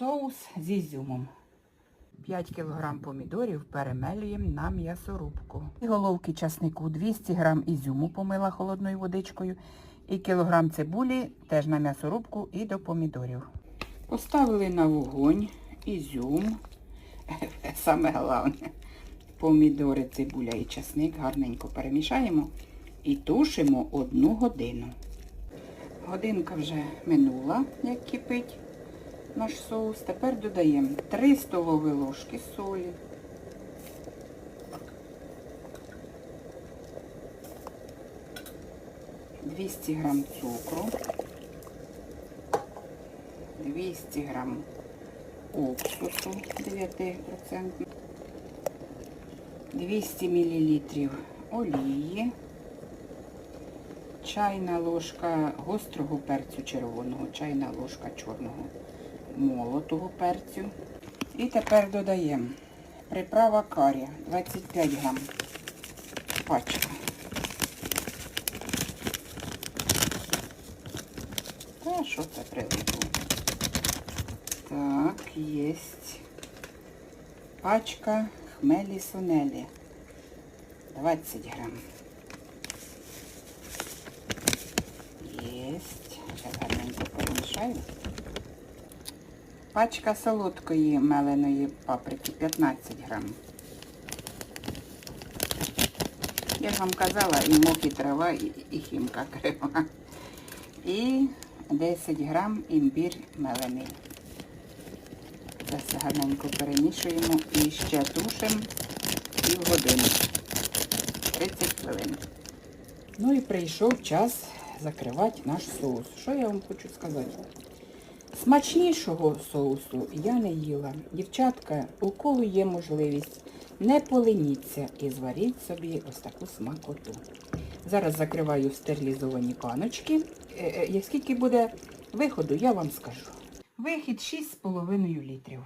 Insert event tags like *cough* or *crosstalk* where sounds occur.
Соус з ізюмом. 5 кг помідорів перемелюємо на м'ясорубку. І головки часнику 200 г ізюму помила холодною водичкою. І кілограм цибулі теж на м'ясорубку і до помідорів. Поставили на вогонь ізюм. *laughs* Саме головне. Помідори, цибуля і часник гарненько перемішаємо і тушимо одну годину. Годинка вже минула, як кипить наш соус. Тепер додаємо 3 столові ложки солі. Двісті грам цукру, 200 грам уксусу 9%, 200 мл олії, чайна ложка гострого перцю червоного, чайна ложка чорного молотого перцю. І тепер додаємо приправа карі 25 грам пачка. Та що це прилипло? Так, єсть. Пачка хмелі сунелі. 20 грам. Єсть. Зараз гарненько перемішаю. Пачка солодкої меленої паприки 15 грам. Я ж вам казала, і мох, і трава, і, і хімка крива. І 10 грам імбір мелений. Все гарненько перемішуємо і ще тушимо півгодини. 30 хвилин. Ну і прийшов час закривати наш соус. Що я вам хочу сказати? Смачнішого соусу я не їла. Дівчатка, у кого є можливість, не поленіться і зваріть собі ось таку смакоту. Зараз закриваю в стерилізовані паночки. Е, е, Скільки буде виходу, я вам скажу. Вихід 6,5 літрів.